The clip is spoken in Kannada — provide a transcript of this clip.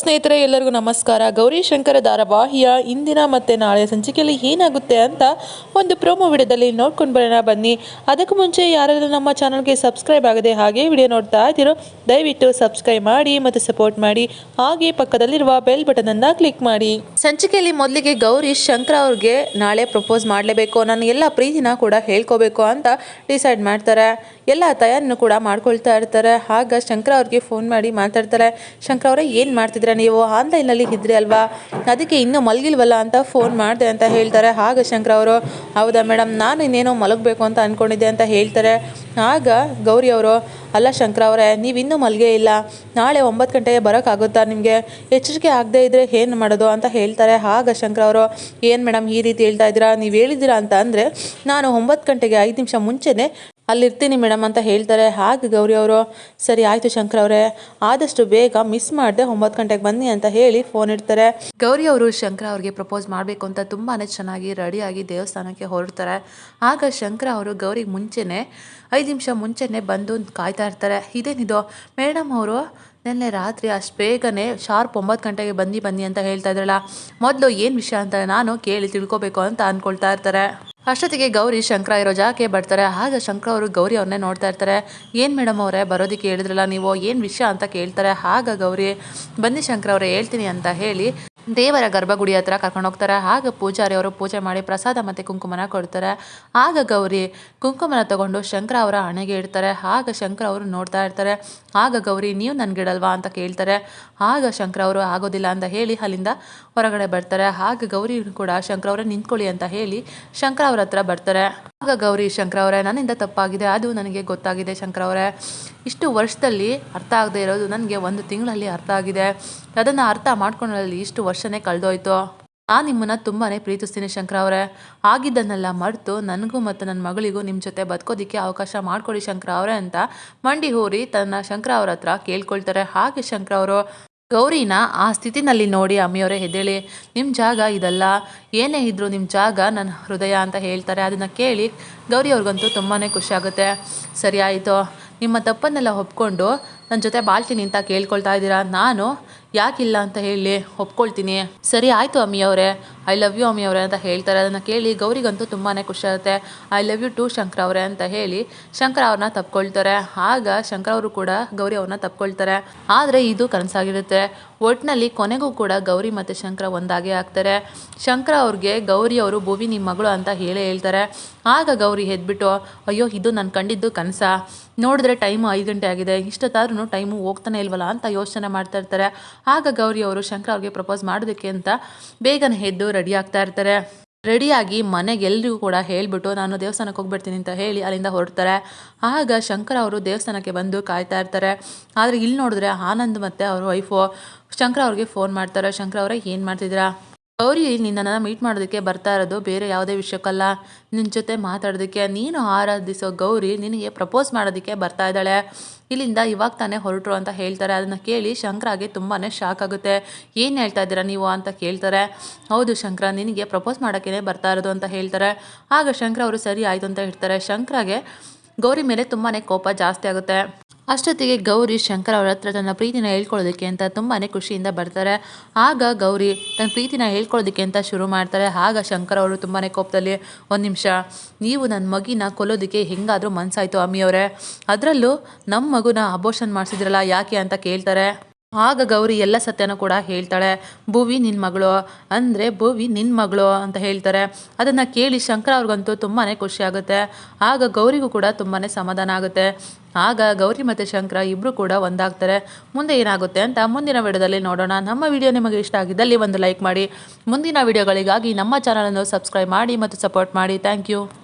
ಸ್ನೇಹಿತರೆ, ಎಲ್ಲರಿಗೂ ನಮಸ್ಕಾರ. ಗೌರಿ ಶಂಕರ ಧಾರಾವಾಹಿಯ ಇಂದಿನ ಮತ್ತು ನಾಳೆ ಸಂಚಿಕೆಯಲ್ಲಿ ಏನಾಗುತ್ತೆ ಅಂತ ಒಂದು ಪ್ರೋಮೋ ವಿಡಿಯೋದಲ್ಲಿ ನೋಡ್ಕೊಂಡು ಬರೋಣ ಬನ್ನಿ. ಅದಕ್ಕೂ ಮುಂಚೆ ಯಾರಾದರೂ ನಮ್ಮ ಚಾನಲ್ಗೆ ಸಬ್ಸ್ಕ್ರೈಬ್ ಆಗದೆ ಹಾಗೆ ವಿಡಿಯೋ ನೋಡ್ತಾ ಇದ್ದೀರೋ, ದಯವಿಟ್ಟು ಸಬ್ಸ್ಕ್ರೈಬ್ ಮಾಡಿ ಮತ್ತು ಸಪೋರ್ಟ್ ಮಾಡಿ. ಹಾಗೆ ಪಕ್ಕದಲ್ಲಿರುವ ಬೆಲ್ ಬಟನನ್ನು ಕ್ಲಿಕ್ ಮಾಡಿ. ಸಂಚಿಕೆಯಲ್ಲಿ ಮೊದಲಿಗೆ ಗೌರಿ ಶಂಕರ ಅವ್ರಿಗೆ ನಾಳೆ ಪ್ರಪೋಸ್ ಮಾಡಲೇಬೇಕು. ನಾನು ಎಲ್ಲ ಪ್ರೀತಿನ ಕೂಡ ಹೇಳ್ಕೋಬೇಕು ಅಂತ ಡಿಸೈಡ್ ಮಾಡ್ತಾರೆ. ಎಲ್ಲ ತಯಾರಿನೂ ಕೂಡ ಮಾಡ್ಕೊಳ್ತಾ ಇರ್ತಾರೆ. ಆಗ ಶಂಕರ ಅವ್ರಿಗೆ ಫೋನ್ ಮಾಡಿ ಮಾತಾಡ್ತಾರೆ. ಶಂಕರ ಅವರೇ, ಏನು ಮಾಡ್ತಿದ್ದೀರಾ? ನೀವು ಆನ್ಲೈನಲ್ಲಿ ಇದ್ರಿ ಅಲ್ವಾ? ಅದಕ್ಕೆ ಇನ್ನೂ ಮಲಗಿಲ್ವಲ್ಲ ಅಂತ ಫೋನ್ ಮಾಡಿದೆ ಅಂತ ಹೇಳ್ತಾರೆ. ಆಗ ಶಂಕರ ಅವರು, ಹೌದಾ ಮೇಡಮ್ ನಾನು ಇನ್ನೇನೋ ಮಲಗಬೇಕು ಅಂತ ಅಂದ್ಕೊಂಡಿದ್ದೆ ಅಂತ ಹೇಳ್ತಾರೆ. ಆಗ ಗೌರಿ ಅವರು, ಅಲ್ಲ ಶಂಕರ ಅವರೇ, ನೀವು ಇನ್ನೂ ಮಲಗೇ ಇಲ್ಲ. ನಾಳೆ ಒಂಬತ್ತು ಗಂಟೆಗೆ ಬರೋಕ್ಕಾಗುತ್ತಾ ನಿಮಗೆ? ಎಚ್ಚರಿಕೆ ಆಗದೆ ಇದ್ದರೆ ಏನು ಮಾಡೋದು ಅಂತ ಹೇಳ್ತಾರೆ. ಆಗ ಶಂಕರ ಅವರು, ಏನು ಮೇಡಮ್ ಈ ರೀತಿ ಹೇಳ್ತಾ ಇದ್ದೀರಾ? ನೀವು ಹೇಳಿದ್ದೀರಾ ಅಂತ ಅಂದರೆ, ನಾನು ಒಂಬತ್ತು ಗಂಟೆಗೆ ಐದು ನಿಮಿಷ ಮುಂಚೆನೇ ಅಲ್ಲಿರ್ತೀನಿ ಮೇಡಮ್ ಅಂತ ಹೇಳ್ತಾರೆ. ಹಾಗೆ ಗೌರಿ ಅವರು, ಸರಿ ಆಯಿತು ಶಂಕರ್ ಅವರೇ, ಆದಷ್ಟು ಬೇಗ ಮಿಸ್ ಮಾಡಿದೆ ಒಂಬತ್ತು ಗಂಟೆಗೆ ಬನ್ನಿ ಅಂತ ಹೇಳಿ ಫೋನ್ ಇಡ್ತಾರೆ. ಗೌರಿ ಅವರು ಶಂಕರ ಅವ್ರಿಗೆ ಪ್ರಪೋಸ್ ಮಾಡಬೇಕು ಅಂತ ತುಂಬಾ ಚೆನ್ನಾಗಿ ರೆಡಿಯಾಗಿ ದೇವಸ್ಥಾನಕ್ಕೆ ಹೊರಡ್ತಾರೆ. ಆಗ ಶಂಕರ ಅವರು ಗೌರಿಗೆ ಮುಂಚೆನೇ ಐದು ನಿಮಿಷ ಮುಂಚೆನೇ ಬಂದು ಕಾಯ್ತಾ ಇರ್ತಾರೆ. ಇದೇನಿದು? ಮೇಡಮ್ ಅವರು ನಿನ್ನೆ ರಾತ್ರಿ ಅಷ್ಟು ಬೇಗನೆ ಶಾರ್ಪ್ ಒಂಬತ್ತು ಗಂಟೆಗೆ ಬನ್ನಿ ಬನ್ನಿ ಅಂತ ಹೇಳ್ತಾ ಇದ್ರಲ್ಲ, ಮೊದಲು ಏನು ವಿಷಯ ಅಂತ ನಾನು ಕೇಳಿ ತಿಳ್ಕೊಬೇಕು ಅಂತ ಅಂದ್ಕೊಳ್ತಾ ಇರ್ತಾರೆ. ಅಷ್ಟೊತ್ತಿಗೆ ಗೌರಿ ಶಂಕರ ಇರೋ ಜಾಗಕ್ಕೆ ಬರ್ತಾರೆ. ಆಗ ಶಂಕರ ಅವರು ಗೌರಿ ಅವ್ರನ್ನೇ ನೋಡ್ತಾ ಇರ್ತಾರೆ. ಏನು ಮೇಡಮ್ ಅವರೇ, ಬರೋದಕ್ಕೆ ಹೇಳಿದ್ರಲ್ಲ, ನೀವು ಏನು ವಿಷಯ ಅಂತ ಕೇಳ್ತಾರೆ. ಆಗ ಗೌರಿ, ಬನ್ನಿ ಶಂಕರ ಅವರೇ, ಹೇಳ್ತೀನಿ ಅಂತ ಹೇಳಿ ದೇವರ ಗರ್ಭಗುಡಿ ಹತ್ರ ಕರ್ಕೊಂಡು ಹೋಗ್ತಾರೆ. ಆಗ ಪೂಜಾರಿ ಅವರು ಪೂಜೆ ಮಾಡಿ ಪ್ರಸಾದ ಮತ್ತು ಕುಂಕುಮನ ಕೊಡ್ತಾರೆ. ಆಗ ಗೌರಿ ಕುಂಕುಮನ ತಗೊಂಡು ಶಂಕರ ಅವರ ಹಣೆಗೆ ಇಡ್ತಾರೆ. ಆಗ ಶಂಕರ ಅವರು ನೋಡ್ತಾ ಇರ್ತಾರೆ. ಆಗ ಗೌರಿ, ನೀವು ನನಗಿಡಲ್ವಾ ಅಂತ ಕೇಳ್ತಾರೆ. ಆಗ ಶಂಕರ ಅವರು, ಆಗೋದಿಲ್ಲ ಅಂತ ಹೇಳಿ ಅಲ್ಲಿಂದ ಹೊರಗಡೆ ಬರ್ತಾರೆ. ಆಗ ಗೌರಿ ಕೂಡ, ಶಂಕರ ಅವರ, ನಿಂತ್ಕೊಳ್ಳಿ ಅಂತ ಹೇಳಿ ಶಂಕರ ಅವರ ಹತ್ರ ಬರ್ತಾರೆ. ಆಗ ಗೌರಿ, ಶಂಕರ ಅವರೇ, ನನ್ನಿಂದ ತಪ್ಪಾಗಿದೆ. ಅದು ನನಗೆ ಗೊತ್ತಾಗಿದೆ ಶಂಕರ ಅವರೇ. ಇಷ್ಟು ವರ್ಷದಲ್ಲಿ ಅರ್ಥ ಆಗದೆ ಇರೋದು ನನಗೆ ಒಂದು ತಿಂಗಳಲ್ಲಿ ಅರ್ಥ ಆಗಿದೆ. ಅದನ್ನು ಅರ್ಥ ಮಾಡ್ಕೊಳ್ಳಲ್ಲಿ ಇಷ್ಟು ವರ್ಷನೇ ಕಳೆದೋಯ್ತು. ಆ ನಿಮ್ಮನ್ನು ತುಂಬಾ ಪ್ರೀತಿಸ್ತೀನಿ ಶಂಕರ ಅವರೇ. ಆಗಿದ್ದನ್ನೆಲ್ಲ ಮರೆತು ನನಗೂ ಮತ್ತು ನನ್ನ ಮಗಳಿಗೂ ನಿಮ್ಮ ಜೊತೆ ಬದುಕೋದಕ್ಕೆ ಅವಕಾಶ ಮಾಡಿಕೊಡಿ ಶಂಕರ ಅವರೇ ಅಂತ ಮಂಡಿ ಹೋರಿ ತನ್ನ ಶಂಕರ ಅವರ ಹತ್ರ ಕೇಳ್ಕೊಳ್ತಾರೆ. ಹಾಗೆ ಶಂಕರ ಅವರು, ಗೌರಿನ ಆ ಸ್ಥಿತಿನಲ್ಲಿ ನೋಡಿ ಅಮ್ಮಿಯವರೇ ಹೆದೇಳಿ ನಿಮ್ಮ ಜಾಗ ಇದಲ್ಲ. ಏನೇ ಇದ್ದರೂ ನಿಮ್ಮ ಜಾಗ ನನ್ನ ಹೃದಯ ಅಂತ ಹೇಳ್ತಾರೆ. ಅದನ್ನು ಕೇಳಿ ಗೌರಿ ಅವ್ರಿಗಂತೂ ತುಂಬಾ ಖುಷಿಯಾಗುತ್ತೆ ಸರಿ ಆಯಿತು. ನಿಮ್ಮ ತಪ್ಪನ್ನೆಲ್ಲ ಒಪ್ಕೊಂಡು ನನ್ನ ಜೊತೆ ಬಾಳ್ತೀನಿ ಅಂತ ಕೇಳ್ಕೊಳ್ತಾ ಇದ್ದೀರಾ? ನಾನು? ಯಾಕಿಲ್ಲ ಅಂತ ಹೇಳಿ, ಒಪ್ಕೊಳ್ತೀನಿ. ಸರಿ, ಆಯಿತು ಅಮ್ಮಿಯವರೇ ಐ ಲವ್ ಯು ಅಮ್ಮಿಯವರೇ ಅಂತ ಹೇಳ್ತಾರೆ. ಅದನ್ನು ಕೇಳಿ ಗೌರಿಗಂತೂ ತುಂಬಾ ಖುಷಿ ಆಗುತ್ತೆ. I love you too Shankara ಅವರೇ ಅಂತ ಹೇಳಿ ಶಂಕರ ಅವ್ರನ್ನ ತಪ್ಕೊಳ್ತಾರೆ. ಆಗ ಶಂಕರ ಅವರು ಕೂಡ ಗೌರಿ ಅವ್ರನ್ನ ತಪ್ಕೊಳ್ತಾರೆ. ಆದರೆ ಇದು ಕನಸಾಗಿರುತ್ತೆ. ಒಟ್ಟಿನಲ್ಲಿ ಕೊನೆಗೂ ಕೂಡ ಗೌರಿ ಮತ್ತು ಶಂಕರ ಒಂದಾಗೆ ಆಗ್ತಾರೆ. ಶಂಕರ ಅವ್ರಿಗೆ ಗೌರಿ ಅವರು ಭೂವಿ ನಿಮ್ಮ ಮಗಳು ಅಂತ ಹೇಳೇ ಹೇಳ್ತಾರೆ. ಆಗ ಗೌರಿ ಎದ್ಬಿಟ್ಟು ಅಯ್ಯೋ, ಇದು ನಾನು ಕಂಡಿದ್ದು ಕನಸ? ನೋಡಿದ್ರೆ ಟೈಮು ಐದು ಗಂಟೆ ಆಗಿದೆ. ಇಷ್ಟೊತ್ತಾದ್ರೂ ಟೈಮು ಹೋಗ್ತಾನೆ ಇಲ್ವಲ್ಲ ಅಂತ ಯೋಚನೆ ಮಾಡ್ತಾ ಇರ್ತಾರೆ. ಆಗ ಗೌರಿ ಅವರು, ಶಂಕರ ಅವ್ರಿಗೆ ಪ್ರಪೋಸ್ ಮಾಡೋದಕ್ಕೆ ಅಂತ ಬೇಗನೆ ಎದ್ದು ರೆಡಿ ಆಗ್ತಾ ಇರ್ತಾರೆ. ರೆಡಿಯಾಗಿ ಮನೆಗೆ ಎಲ್ರಿಗೂ ಕೂಡ ಹೇಳಿಬಿಟ್ಟು, ನಾನು ದೇವಸ್ಥಾನಕ್ಕೆ ಹೋಗ್ಬಿಡ್ತೀನಿ ಅಂತ ಹೇಳಿ ಅಲ್ಲಿಂದ ಹೊರಡ್ತಾರೆ. ಆಗ ಶಂಕರ ಅವರು ದೇವಸ್ಥಾನಕ್ಕೆ ಬಂದು ಕಾಯ್ತಾ ಇರ್ತಾರೆ. ಆದರೆ ಇಲ್ಲಿ ನೋಡಿದ್ರೆ ಆನಂದ್ ಮತ್ತು ಅವ್ರ ವೈಫು ಶಂಕರ ಅವ್ರಿಗೆ ಫೋನ್ ಮಾಡ್ತಾರೆ. ಶಂಕರ ಅವರೇ, ಏನು ಮಾಡ್ತಿದ್ದೀರಾ? ಗೌರಿ ನಿನ್ನನ್ನು ಮೀಟ್ ಮಾಡೋದಕ್ಕೆ ಬರ್ತಾ ಇರೋದು, ಬೇರೆ ಯಾವುದೇ ವಿಷಯಕ್ಕಲ್ಲ ನಿನ್ನ ಜೊತೆ ಮಾತಾಡೋದಕ್ಕೆ, ನೀನು ಆರಾಧಿಸೋ ಗೌರಿ ನಿನಗೆ ಪ್ರಪೋಸ್ ಮಾಡೋದಕ್ಕೆ ಬರ್ತಾ ಇದ್ದಾಳೆ. ಇಲ್ಲಿಂದ ಇವಾಗ ತಾನೇ ಹೊರಟರು ಅಂತ ಹೇಳ್ತಾರೆ. ಅದನ್ನು ಕೇಳಿ ಶಂಕರಾಗೆ ತುಂಬಾ ಶಾಕ್ ಆಗುತ್ತೆ. ಏನು ಹೇಳ್ತಾ ಇದ್ದೀರಾ ನೀವು ಅಂತ ಕೇಳ್ತಾರೆ. ಹೌದು ಶಂಕರ, ನಿನಗೆ ಪ್ರಪೋಸ್ ಮಾಡೋಕ್ಕೇ ಬರ್ತಾ ಇರೋದು ಅಂತ ಹೇಳ್ತಾರೆ. ಆಗ ಶಂಕರ ಅವರು ಸರಿ ಆಯಿತು ಅಂತ ಹೇಳ್ತಾರೆ. ಶಂಕರಾಗೆ ಗೌರಿ ಮೇಲೆ ತುಂಬಾ ಕೋಪ ಜಾಸ್ತಿ ಆಗುತ್ತೆ. ಅಷ್ಟೊತ್ತಿಗೆ ಗೌರಿ ಶಂಕರ ಅವರ ಹತ್ರ ತನ್ನ ಪ್ರೀತಿನ ಹೇಳ್ಕೊಳ್ಳೋದಕ್ಕೆ ಅಂತ ತುಂಬಾ ಖುಷಿಯಿಂದ ಬರ್ತಾರೆ. ಆಗ ಗೌರಿ ತನ್ನ ಪ್ರೀತಿನ ಹೇಳ್ಕೊಳ್ಳೋದಕ್ಕೆ ಅಂತ ಶುರು ಮಾಡ್ತಾರೆ. ಆಗ ಶಂಕರ ಅವರು ತುಂಬಾ ಕೋಪದಲ್ಲಿ, ಒಂದು ನಿಮಿಷ, ನೀವು ನನ್ನ ಮಗಿನ ಕೊಲ್ಲೋದಕ್ಕೆ ಹೆಂಗಾದರೂ ಮನಸ್ಸಾಯ್ತು ಅಮ್ಮಿಯವರೇ ಅದರಲ್ಲೂ ನಮ್ಮ ಮಗುನ ಅಬೋಷನ್ ಮಾಡಿಸಿದ್ರಲ್ಲ, ಯಾಕೆ ಅಂತ ಕೇಳ್ತಾರೆ. ಆಗ ಗೌರಿ ಎಲ್ಲ ಸತ್ಯನೂ ಕೂಡ ಹೇಳ್ತಾಳೆ, ಭುವಿ ನಿನ್ನ ಮಗಳು. ಅಂದರೆ, ಭುವಿ ನಿನ್ನ ಮಗಳು ಅಂತ ಹೇಳ್ತಾರೆ. ಅದನ್ನು ಕೇಳಿ ಶಂಕರ ಅವ್ರಿಗಂತೂ ತುಂಬಾ ಖುಷಿ ಆಗುತ್ತೆ. ಆಗ ಗೌರಿಗೂ ಕೂಡ ತುಂಬಾ ಸಮಾಧಾನ ಆಗುತ್ತೆ. ಆಗ ಗೌರಿ ಮತ್ತು ಶಂಕರ ಇಬ್ಬರು ಕೂಡ ಒಂದಾಗ್ತಾರೆ. ಮುಂದೆ ಏನಾಗುತ್ತೆ ಅಂತ ಮುಂದಿನ ವಿಡಿಯೋದಲ್ಲಿ ನೋಡೋಣ. ನಮ್ಮ ವಿಡಿಯೋ ನಿಮಗೆ ಇಷ್ಟ ಆಗಿದ್ದಲ್ಲಿ ಒಂದು ಲೈಕ್ ಮಾಡಿ. ಮುಂದಿನ ವಿಡಿಯೋಗಳಿಗಾಗಿ ನಮ್ಮ ಚಾನಲನ್ನು ಸಬ್ಸ್ಕ್ರೈಬ್ ಮಾಡಿ ಮತ್ತು ಸಪೋರ್ಟ್ ಮಾಡಿ. Thank you.